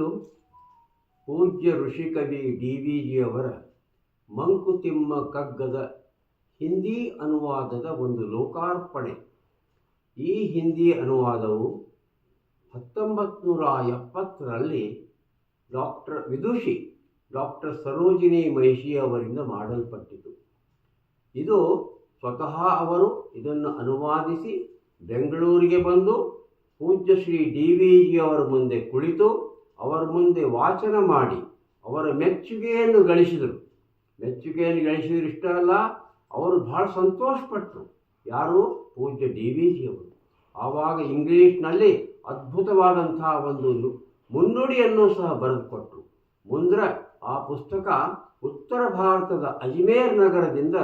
ಇದು ಪೂಜ್ಯ ಋಷಿಕವಿ ಡಿ ವಿ ಜಿಯವರ ಮಂಕುತಿಮ್ಮ ಕಗ್ಗದ ಹಿಂದಿ ಅನುವಾದದ ಒಂದು ಲೋಕಾರ್ಪಣೆ. ಈ ಹಿಂದಿ ಅನುವಾದವು ಹತ್ತೊಂಬತ್ತು ನೂರ ಎಪ್ಪತ್ತರಲ್ಲಿ ಡಾಕ್ಟರ್ ವಿದುಷಿ, ಡಾಕ್ಟರ್ ಸರೋಜಿನಿ ಮಹಿಷಿ ಅವರಿಂದ ಮಾಡಲ್ಪಟ್ಟಿತು. ಇದು ಸ್ವತಃ ಅವರು ಇದನ್ನು ಅನುವಾದಿಸಿ ಬೆಂಗಳೂರಿಗೆ ಬಂದು ಪೂಜ್ಯ ಶ್ರೀ ಡಿ ವಿ ಜಿಯವರ ಮುಂದೆ ಕುಳಿತು ಅವರ ಮುಂದೆ ವಾಚನ ಮಾಡಿ ಅವರ ಮೆಚ್ಚುಗೆಯನ್ನು ಗಳಿಸಿದರು. ಮೆಚ್ಚುಗೆಯನ್ನು ಗಳಿಸಿದ್ರು ಇಷ್ಟ ಅಲ್ಲ, ಅವರು ಬಹಳ ಸಂತೋಷಪಟ್ಟರು. ಯಾರು? ಪೂಜ್ಯ ಡಿ ವಿ ಜಿಯವರು ಆವಾಗ ಇಂಗ್ಲೀಷ್ನಲ್ಲಿ ಅದ್ಭುತವಾದಂತಹ ಒಂದು ಮುನ್ನುಡಿಯನ್ನು ಸಹ ಬರೆದುಕೊಟ್ಟರು ಮುಂದ್ರ ಆ ಪುಸ್ತಕ ಉತ್ತರ ಭಾರತದ ಅಜ್ಮೇರ್ ನಗರದಿಂದ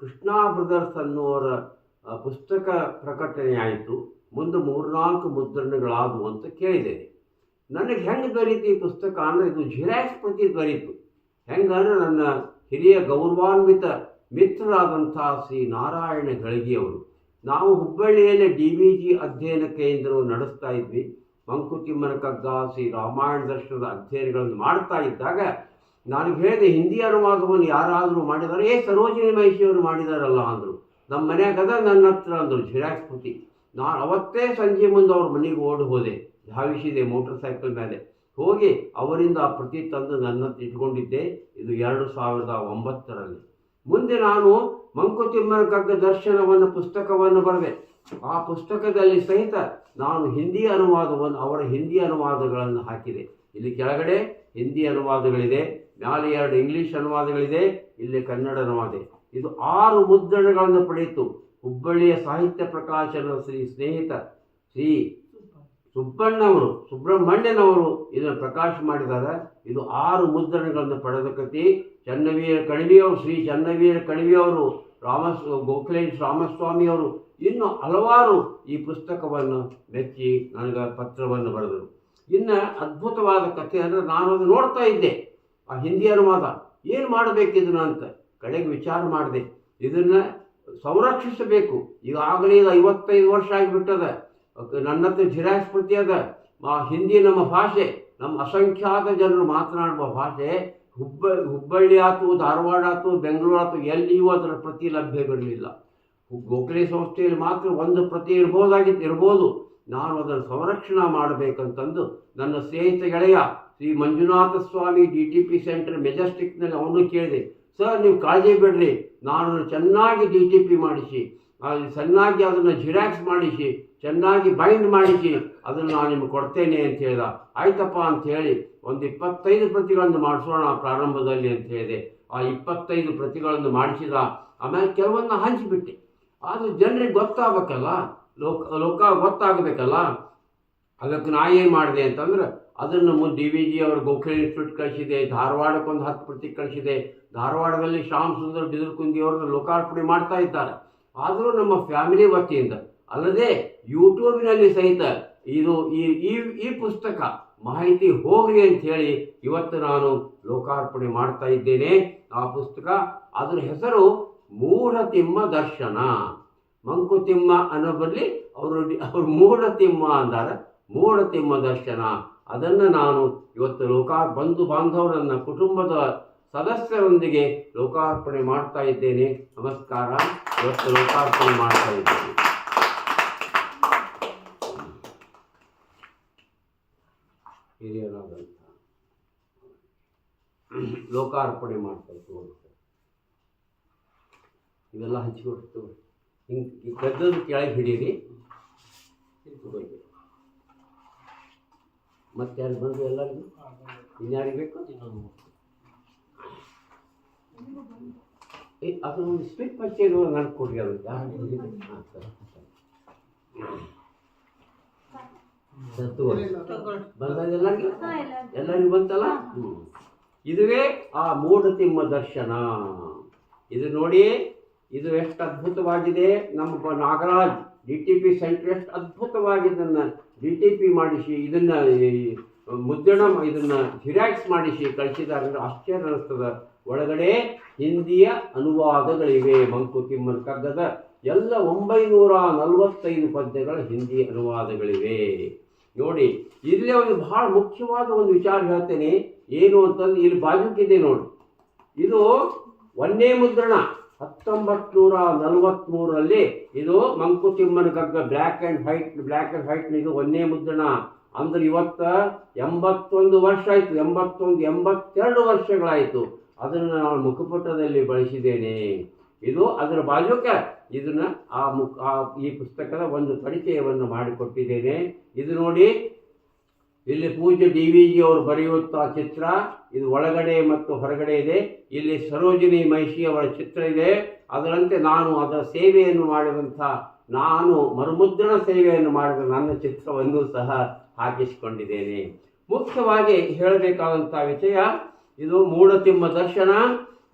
ಕೃಷ್ಣಾ ಬ್ರದರ್ಸ್ ಅನ್ನುವರ ಪುಸ್ತಕ ಪ್ರಕಟಣೆಯಾಯಿತು. ಮುಂದೆ ಮೂರ್ನಾಲ್ಕು ಮುದ್ರಣಗಳಾದವು ಅಂತ ಕೇಳಿದ್ದೇನೆ. ನನಗೆ ಹೆಂಗೆ ದೊರೀತು ಈ ಪುಸ್ತಕ ಅಂದರೆ ಇದು ಜಿರಾಕ್ಸ್ ಪ್ರತಿ ದೊರೀತು. ಹೆಂಗಂದ್ರೆ ನನ್ನ ಹಿರಿಯ ಗೌರವಾನ್ವಿತ ಮಿತ್ರರಾದಂಥ ಶ್ರೀ ನಾರಾಯಣ ಗಳಿಗೆಯವರು ನಾವು ಹುಬ್ಬಳ್ಳಿಯಲ್ಲಿ ಡಿ ವಿ ಜಿ ಅಧ್ಯಯನ ಕೇಂದ್ರವು ನಡೆಸ್ತಾ ಇದ್ವಿ. ಮಂಕುತಿಮ್ಮನ ಕಗ್ಗ ಶ್ರೀ ರಾಮಾಯಣ ದರ್ಶನದ ಅಧ್ಯಯನಗಳನ್ನು ಮಾಡ್ತಾ ಇದ್ದಾಗ ನಾನು ಹೇಳಿದೆ, ಹಿಂದಿ ಅನುವಾದವನ್ನು ಯಾರಾದರೂ ಮಾಡಿದ್ದಾರೆ ಏ, ಸರೋಜಿನಿ ಮಹಿಷಿಯವರು ಮಾಡಿದಾರಲ್ಲ, ಅಂದರು. ನಮ್ಮ ಮನೆಯಾಗದ ನನ್ನ ಹತ್ರ ಅಂದರು ಜಿರಾಕ್ಸ್ ಪ್ರತಿ. ನಾನು ಅವತ್ತೇ ಸಂಜೆ ಮುಂದೆ ಅವ್ರ ಮನೆಗೆ ಓಡಿ ಹೋದೆ. ಧಾವಿಸಿದೆ ಮೋಟರ್ ಸೈಕಲ್ ಮೇಲೆ ಹೋಗಿ ಅವರಿಂದ ಆ ಪ್ರತಿ ತಂದು ನನ್ನ ಇಟ್ಕೊಂಡಿದ್ದೆ. ಇದು ಎರಡು ಸಾವಿರದ ಒಂಬತ್ತರಲ್ಲಿ. ಮುಂದೆ ನಾನು ಮಂಕುತಿಮ್ಮನ ಕಗ್ಗ ದರ್ಶನವನ್ನು, ಪುಸ್ತಕವನ್ನು ಬರೆದೆ. ಆ ಪುಸ್ತಕದಲ್ಲಿ ಸಹಿತ ನಾನು ಹಿಂದಿ ಅನುವಾದವನ್ನು, ಅವರ ಹಿಂದಿ ಅನುವಾದಗಳನ್ನು ಹಾಕಿದೆ. ಇಲ್ಲಿ ಕೆಳಗಡೆ ಹಿಂದಿ ಅನುವಾದಗಳಿದೆ, ಮ್ಯಾಲೆ ಎರಡು ಇಂಗ್ಲಿಷ್ ಅನುವಾದಗಳಿದೆ, ಇಲ್ಲಿ ಕನ್ನಡ ಅನುವಾದ ಇದು ಆರು ಮುದ್ರಣಗಳನ್ನು ಪಡೆಯಿತು. ಹುಬ್ಬಳ್ಳಿಯ ಸಾಹಿತ್ಯ ಪ್ರಕಾಶನ ಶ್ರೀ ಸ್ನೇಹಿತ ಶ್ರೀ ಸುಬ್ಬಣ್ಣವರು ಸುಬ್ರಹ್ಮಣ್ಯನವರು ಇದನ್ನು ಪ್ರಕಾಶ ಮಾಡಿದಾಗ ಇದು ಆರು ಮುದ್ರಣಗಳನ್ನು ಪಡೆದ ಕೃತಿ. ಚನ್ನವೀರ ಕಣಿವೆಯವರು ಶ್ರೀ ಚನ್ನವೀರ ಕಣಿವೆಯವರು ರಾಮಸ್ ಗೋಖಲೆ ರಾಮಸ್ವಾಮಿಯವರು ಇನ್ನು ಹಲವಾರು ಈ ಪುಸ್ತಕವನ್ನು ಮೆಚ್ಚಿ ನನಗೆ ಪತ್ರವನ್ನು ಬರೆದರು. ಇನ್ನು ಅದ್ಭುತವಾದ ಕಥೆ ಅಂದರೆ ನಾನು ಅದು ನೋಡ್ತಾ ಇದ್ದೆ. ಆ ಹಿಂದಿ ಅನುವಾದ ಏನು ಮಾಡಬೇಕಿದನು ಅಂತ ಕಡೆಗೆ ವಿಚಾರ ಮಾಡಿದೆ. ಇದನ್ನು ಸಂರಕ್ಷಿಸಬೇಕು. ಈಗಾಗಲೇ ಐವತ್ತೈದು ವರ್ಷ ಆಗಿಬಿಟ್ಟದ. ನನ್ನತ್ರ ಪ್ರತಿ ಅದ. ಆ ಹಿಂದಿ ನಮ್ಮ ಭಾಷೆ, ನಮ್ಮ ಅಸಂಖ್ಯಾತ ಜನರು ಮಾತನಾಡುವ ಭಾಷೆ, ಹುಬ್ಬ, ಹುಬ್ಬಳ್ಳಿ ಆತು, ಧಾರವಾಡ ಆತು, ಬೆಂಗಳೂರು ಆತು, ಎಲ್ಲಿಯೂ ಅದರ ಪ್ರತಿ ಲಭ್ಯವಿರಲಿಲ್ಲ. ಗೋಖಲೆ ಸಂಸ್ಥೆಯಲ್ಲಿ ಮಾತ್ರ ಒಂದು ಪ್ರತಿ ಇರ್ಬೋದಾಗಿತ್ತು ಇರ್ಬೋದು. ನಾನು ಅದನ್ನು ಸಂರಕ್ಷಣೆ ಮಾಡಬೇಕಂತಂದು ನನ್ನ ಸ್ನೇಹಿತ ಗೆಳೆಯ Shri Manjunatha Swami D T P center ಮೆಜೆಸ್ಟಿಕ್ನಲ್ಲಿ ಅವನು ಕೇಳಿದೆ. ಸರ್ ನೀವು ಕಾಳಜಿ ಬಿಡ್ರಿ. ನಾನು ಚೆನ್ನಾಗಿ ಡಿ ಟಿ ಪಿ ಮಾಡಿಸಿ. ಚೆನ್ನಾಗಿ ಅದನ್ನು ಜಿರಾಕ್ಸ್ ಮಾಡಿಸಿ, ಚೆನ್ನಾಗಿ ಬೈಂಡ್ ಮಾಡಿಸಿ, ಅದನ್ನು ನಾನು ನಿಮ್ಗೆ ಕೊಡ್ತೇನೆ ಅಂತ ಹೇಳಿದ. ಆಯ್ತಪ್ಪ ಅಂತ ಹೇಳಿ ಒಂದು ಇಪ್ಪತ್ತೈದು ಪ್ರತಿಗಳನ್ನು ಮಾಡಿಸೋಣ ಪ್ರಾರಂಭದಲ್ಲಿ ಅಂತ ಹೇಳಿದೆ. ಆ ಇಪ್ಪತ್ತೈದು ಪ್ರತಿಗಳನ್ನು ಮಾಡಿಸಿದ ಆಮೇಲೆ ಕೆಲವನ್ನ ಹಂಚಿಬಿಟ್ಟೆ. ಆದರೆ ಜನರಿಗೆ ಗೊತ್ತಾಗಬೇಕಲ್ಲ? ಲೋಕ ಲೋಕ ಗೊತ್ತಾಗಬೇಕಲ್ಲ? ಅದಕ್ಕೆ ನಾ ಏನು ಮಾಡಿದೆ ಅಂತಂದ್ರೆ ಅದನ್ನು ಮುಂದೆ ಡಿ ವಿ ಜಿ ಅವರು ಗೋಖಲೆ ಇನ್ಸ್ಟಿಟ್ಯೂಟ್ ಕಳಿಸಿದೆ ಧಾರವಾಡಕ್ಕೊಂದು ಹತ್ತು ಪ್ರತಿ ಕಳಿಸಿದೆ. ಧಾರವಾಡದಲ್ಲಿ ಶ್ಯಾಮ್ ಸುಂದರ್ ಬಿದಿರ್ಕುಂದಿ ಅವ್ರನ್ನ ಲೋಕಾರ್ಪಣೆ ಮಾಡ್ತಾ ಇದ್ದಾರೆ. ಆದರೂ ನಮ್ಮ ಫ್ಯಾಮಿಲಿ ವತಿಯಿಂದ ಅಲ್ಲದೆ ಯೂಟ್ಯೂಬಿನಲ್ಲಿ ಸಹಿತ ಇದು ಈ ಈ ಈ ಪುಸ್ತಕ ಮಾಹಿತಿ ಹೋಗಲಿ ಅಂತ ಹೇಳಿ ಇವತ್ತು ನಾನು ಲೋಕಾರ್ಪಣೆ ಮಾಡ್ತಾ ಇದ್ದೇನೆ. ಆ ಪುಸ್ತಕ ಅದರ ಹೆಸರು ಮೂಢತಿಮ್ಮ ದರ್ಶನ. ಮಂಕುತಿಮ್ಮ ಅನ್ನೋ ಬದಲಿ ಅವರು ಅವರು ಮೂಢತಿಮ್ಮ ಅಂದಾರ. ಮೂಢತಿಮ್ಮ ದರ್ಶನ ಅದನ್ನು ನಾನು ಇವತ್ತು ಲೋಕಾರ್ ಬಂಧು ಬಾಂಧವರನ್ನ ಕುಟುಂಬದ ಸದಸ್ಯರೊಂದಿಗೆ ಲೋಕಾರ್ಪಣೆ ಮಾಡ್ತಾ ಇದ್ದೇನೆ. ನಮಸ್ಕಾರ. ಇವತ್ತು ಲೋಕಾರ್ಪಣೆ ಮಾಡ್ತಾ ಇದ್ದೇನೆ. ಹಿರಿಯರಾದಂಥ ಲೋಕಾರ್ಪಣೆ ಮಾಡ್ತಾ ಇತ್ತು ಇವೆಲ್ಲ ಹಂಚಿಕೊಡ್ತು ಹಿಂಗೆ ಈ ಕದ್ದದ ಕೆಳಗೆ ಹಿಡೀರಿ. ಮತ್ತೆ ಯಾರು ಬಂದು ಎಲ್ಲರಿಗೂ ಇನ್ಯಾರಿಗೆ ಬೇಕು ಇನ್ನೊಂದು ಅದು ಸ್ಪೀಟ್ ಪರಿಚಯ ಇರುವ ನಾನು ಕೊಡಿ ಹಾಂ ಸರಿ. ತಗೊಳ್ಳಿ ಎಲ್ಲರಿಗೂ? ಎಲ್ಲರಿಗೂ. ಬಂತಲ್ಲ. ಇದುವೇ ಆ ಮೂಢತಿಮ್ಮ ದರ್ಶನ. ಇದು ನೋಡಿ ಇದು ಎಷ್ಟು ಅದ್ಭುತವಾಗಿದೆ. ನಮ್ಮ Nagaraj D T P center ಅದ್ಭುತವಾಗಿ ಇದನ್ನು ಡಿ ಟಿ ಪಿ ಮಾಡಿಸಿ, ಇದನ್ನು ಮುದ್ರಣ ಇದನ್ನು ಜಿರಾಕ್ಸ್ ಮಾಡಿಸಿ ಅಂದ್ರೆ ಆಶ್ಚರ್ಯ ಅನಿಸ್ತದ ಒಳಗಡೆ ಹಿಂದಿಯ ಅನುವಾದಗಳಿವೆ. ಮಂಕುತಿಮ್ಮನ ಕಗ್ಗದ ಎಲ್ಲ ಒಂಬೈನೂರ ನಲವತ್ತೈದು ಪದ್ಯಗಳ ಹಿಂದಿ ಅನುವಾದಗಳಿವೆ. ನೋಡಿ, ಇಲ್ಲಿ ಒಂದು ಬಹಳ ಮುಖ್ಯವಾದ ಒಂದು ವಿಚಾರ ಹೇಳ್ತೇನೆ. ಏನು ಅಂತಂದ್ರೆ ಇಲ್ಲಿ ಬಾಜುಕಿದೆ ನೋಡಿ. ಇದು ಒಂದೇ ಮುದ್ರಣ. ಹತ್ತೊಂಬತ್ತು ನೂರ ನಲವತ್ತ್ಮೂರರಲ್ಲಿ ಇದು ಮಂಕುತಿಮ್ಮನ Kagga black and white black and white ಇದು ಒಂದೇ ಮುದ್ರಣ ಅಂದ್ರೆ ಇವತ್ತ ಎಂಬತ್ತೊಂದು ವರ್ಷ ಆಯಿತು, ಎಂಬತ್ತೊಂದು, ಎಂಬತ್ತೆರಡು ವರ್ಷಗಳಾಯಿತು. ಅದನ್ನು ನಾನು ಮುಖಪುಟದಲ್ಲಿ ಬಳಸಿದ್ದೇನೆ. ಇದು ಅದರ ಬಾಜುಕ ಇದನ್ನ ಆ ಮುಖ ಈ ಪುಸ್ತಕದ ಒಂದು ಪರಿಚಯವನ್ನು ಮಾಡಿಕೊಟ್ಟಿದ್ದೇನೆ. ಇದು ನೋಡಿ ಇಲ್ಲಿ ಪೂಜ್ಯ ಡಿ ವಿ ಜಿ ಅವರು ಬರೆಯುತ್ತಾ ಚಿತ್ರ ಇದು ಒಳಗಡೆ ಮತ್ತು ಹೊರಗಡೆ ಇದೆ. ಇಲ್ಲಿ ಸರೋಜಿನಿ ಮಹಿಷಿ ಅವರ ಚಿತ್ರ ಇದೆ. ಅದರಂತೆ ನಾನು ಅದರ ಸೇವೆಯನ್ನು ಮಾಡಿದಂಥ ನಾನು ಮರುಮುದ್ರಣ ಸೇವೆಯನ್ನು ಮಾಡಿದ ನನ್ನ ಚಿತ್ರವನ್ನು ಸಹ ಹಾಕಿಸಿಕೊಂಡಿದ್ದೇನೆ. ಮುಖ್ಯವಾಗಿ ಹೇಳಬೇಕಾದಂಥ ವಿಷಯ, ಇದು ಮೂಢತಿಮ್ಮ ದರ್ಶನ.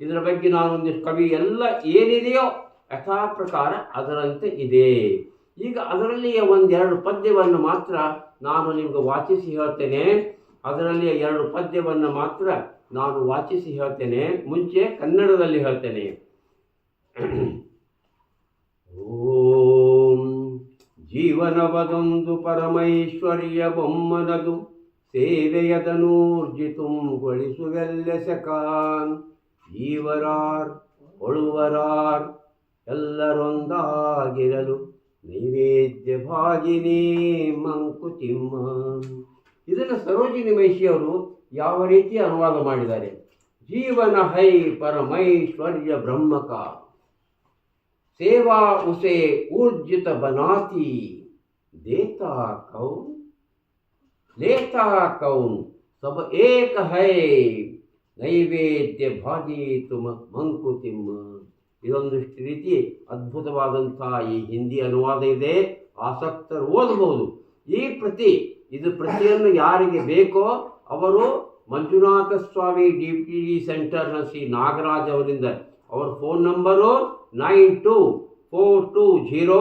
ಇದರ ಬಗ್ಗೆ ನಾನು ಒಂದಿಷ್ಟು ಕವಿ ಎಲ್ಲ ಏನಿದೆಯೋ ಯಥಾ ಪ್ರಕಾರ ಅದರಂತೆ ಇದೆ. ಈಗ ಅದರಲ್ಲಿಯ ಒಂದೆರಡು ಪದ್ಯವನ್ನು ಮಾತ್ರ ನಾನು ನಿಮಗೆ ವಾಚಿಸಿ ಹೇಳ್ತೇನೆ. ಅದರಲ್ಲಿ ಎರಡು ಪದ್ಯವನ್ನು ಮಾತ್ರ ನಾನು ವಾಚಿಸಿ ಹೇಳ್ತೇನೆ. ಮುಂಚೆ ಕನ್ನಡದಲ್ಲಿ ಹೇಳ್ತೇನೆ. ಓಂ ಜೀವನವದೊಂದು ಪರಮೈಶ್ವರ್ಯ ಬೊಮ್ಮನದು ಗೊಳಿಸುವೆಲ್ಲೆಸಕಾನ್ ಜೀವರಾರ್ ಒಳುವರಾರ್ ಎಲ್ಲರೊಂದಾಗಿರಲು ನೈವೇದ್ಯ ಭಾಗಿನಿ ಮಂಕುತಿಮ್ಮ ಇದನ್ನು ಸರೋಜಿನಿ ಮಹಿಷಿ ಅವರು ಯಾವ ರೀತಿ ಅನುವಾದ ಮಾಡಿದ್ದಾರೆ ಜೀವನ ಹೈ ಪರಮೈಶ್ವರ್ಯ ಬ್ರಹ್ಮಕ ಸೇವಾ ಉಸೆ ಊರ್ಜಿತ ಬನಾತಿ ದೇತಾ ಕೌನ್ लेता कौन सब एक है ನೈವೇದ್ಯ ಭಾಗಿ ತುಮ ಮಂಕುತಿಮ್ಮ ಇದೊಂದಿಷ್ಟು ರೀತಿ ಅದ್ಭುತವಾದಂಥ ಈ ಹಿಂದಿ ಅನುವಾದ ಇದೆ. ಆಸಕ್ತರು ಓದಬಹುದು. ಈ ಪ್ರತಿ, ಇದು ಪ್ರತಿಯನ್ನು ಯಾರಿಗೆ ಬೇಕೋ ಅವರು Manjunatha Swami D P D ಸೆಂಟರ್ನ Shri Nagaraj ಅವರಿಂದ, ಅವರ phone number nine two four two zero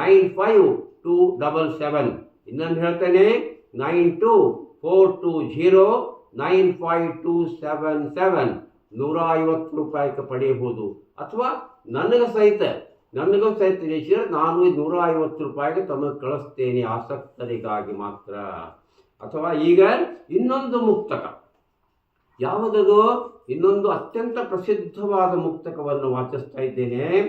nine five two double seven. ಇನ್ನೊಂದು ಹೇಳ್ತೇನೆ, nine two four two zero nine five two seven seven. ನೂರ ಐವತ್ತು ರೂಪಾಯಿಗೆ ಪಡೆಯಬಹುದು. ಅಥವಾ ನನಗೆ ಸಹಿತ, ನನಗೂ ಸಹಿತ ನಿಶ್ಚಯ ನಾನು ನೂರ ಐವತ್ತು ರೂಪಾಯಿಗೆ ತಮಗೆ ಕಳಿಸ್ತೇನೆ ಆಸಕ್ತರಿಗಾಗಿ ಮಾತ್ರ. ಅಥವಾ ಈಗ ಇನ್ನೊಂದು ಮುಕ್ತಕ. ಯಾವುದದು ಇನ್ನೊಂದು ಅತ್ಯಂತ ಪ್ರಸಿದ್ಧವಾದ ಮುಕ್ತಕವನ್ನು ವಾಚಿಸ್ತಾ ಇದ್ದೇನೆ.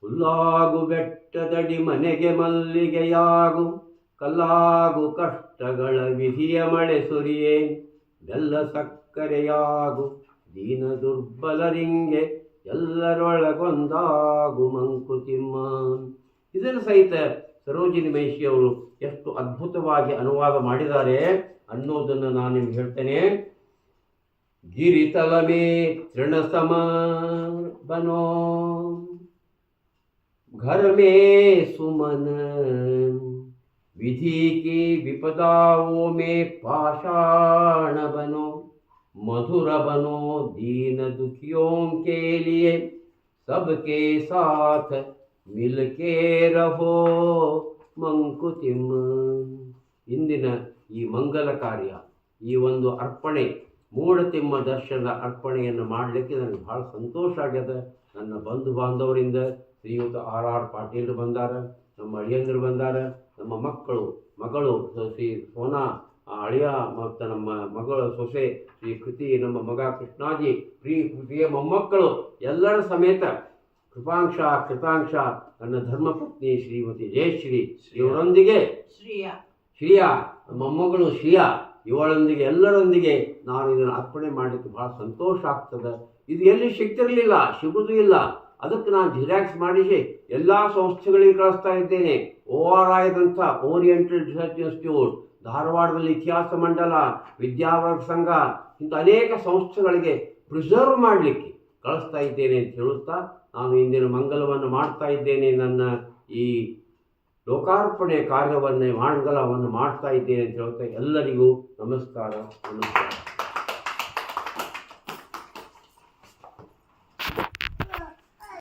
ಹುಲ್ಲಾಗು ಬೆಟ್ಟದಡಿ ಮನೆಗೆ ಮಲ್ಲಿಗೆಯಾಗು, ಕಲ್ಲಾಗು ಕಷ್ಟಗಳ ವಿಧಿಯ ಮಳೆ ಸುರಿಯೇ, ಬೆಲ್ಲ ಸಕ್ಕರೆಯಾಗು. ದೀನ ದುರ್ಬಲರಿಂಗೆ ಎಲ್ಲರೊಳಗೊಂದಾಗು ಮಂಕುತಿಮ್ಮ ಇದನ್ನು ಸಹಿತ ಸರೋಜಿನಿ ಮಹಿಷಿ ಅವರು ಎಷ್ಟು ಅದ್ಭುತವಾಗಿ ಅನುವಾದ ಮಾಡಿದ್ದಾರೆ ಅನ್ನೋದನ್ನು ನಾನು ನಿಮ್ಗೆ ಹೇಳ್ತೇನೆ ಗಿರಿತಲ ಮೇ ತೃಣ ಸಮ ಬನೋ घर में सुमन विधि की विपदाओं में पाषाण बनो मधुर बनो दीन दुखियों के लिए सबके साथ मिलके रहो ಮಂಕುತಿಮ್ಮ ಇಂದಿನ ಈ ಮಂಗಲ ಕಾರ್ಯ ಈ ಒಂದು ಅರ್ಪಣೆ ಮೂಢತಿಮ್ಮ ದರ್ಶನದ ಅರ್ಪಣೆಯನ್ನು ಮಾಡಲಿಕ್ಕೆ ನನಗೆ ಭಾಳ ಸಂತೋಷ ಆಗ್ಯದ ನನ್ನ ಬಂಧು ಬಾಂಧವರಿಂದ ಶ್ರೀಯುತ ಆರ್ ಆರ್ ಪಾಟೀಲ್ ಬಂದಾರ ನಮ್ಮ ಅಳಿಯಂದರು ಬಂದಾರ ನಮ್ಮ ಮಕ್ಕಳು ಮಗಳು ಸ- ಶ್ರೀ ಸೋನಾ ಆ ಅಳಿಯ ಮತ್ತು ನಮ್ಮ ಮಗಳ ಸೊಸೆ ಈ ಕೃತಿ ನಮ್ಮ ಮಗ ಕೃಷ್ಣಾಜಿ ಪ್ರೀ ಕೃತಿಯ ಮೊಮ್ಮಕ್ಕಳು ಎಲ್ಲರ ಸಮೇತ ಕೃಪಾಂಕ್ಷ ಕೃತಾಂಶ ನನ್ನ ಧರ್ಮಪತ್ನಿ ಶ್ರೀಮತಿ ಜಯಶ್ರೀ ಇವರೊಂದಿಗೆ ಶ್ರೀಯ. ಶ್ರೀಯ ಮೊಮ್ಮಗಳು ಶ್ರೀಯಾ ಇವಳೊಂದಿಗೆ ಎಲ್ಲರೊಂದಿಗೆ ನಾನು ಇದನ್ನು ಅರ್ಪಣೆ ಮಾಡಲಿಕ್ಕೆ ಬಹಳ ಸಂತೋಷ ಆಗ್ತದೆ. ಇದು ಎಲ್ಲಿ ಸಿಗ್ತಿರಲಿಲ್ಲ ಸಿಗುವುದು ಇಲ್ಲ. ಅದಕ್ಕೆ ನಾನು ಜಿರಾಕ್ಸ್ ಮಾಡಿಸಿ ಎಲ್ಲ ಸಂಸ್ಥೆಗಳಿಗೆ ಕಳಿಸ್ತಾ ಇದ್ದೇನೆ. ಓ ಆರ್ ಆಯ್ದಂಥ ಓರಿಯೆಂಟೆಡ್ ರಿಸರ್ಚ್ ಇನ್ಸ್ಟಿಟ್ಯೂಟ್ ಧಾರವಾಡದಲ್ಲಿ ಇತಿಹಾಸ ಮಂಡಲ, ವಿದ್ಯಾವರ್ಗ ಸಂಘ, ಇಂಥ ಅನೇಕ ಸಂಸ್ಥೆಗಳಿಗೆ ಪ್ರಿಸರ್ವ್ ಮಾಡಲಿಕ್ಕೆ ಕಳಿಸ್ತಾ ಇದ್ದೇನೆ ಅಂತ ಹೇಳುತ್ತಾ ನಾನು ಇಂದಿನ ಮಂಗಲವನ್ನು ಮಾಡ್ತಾ ಇದ್ದೇನೆ, ನನ್ನ ಈ ಲೋಕಾರ್ಪಣೆ ಕಾರ್ಯವನ್ನೇ, ಮಂಗಲವನ್ನು ಮಾಡ್ತಾ ಇದ್ದೇನೆ ಅಂತ ಹೇಳುತ್ತಾ ಎಲ್ಲರಿಗೂ ನಮಸ್ಕಾರ ನಮಸ್ಕಾರ.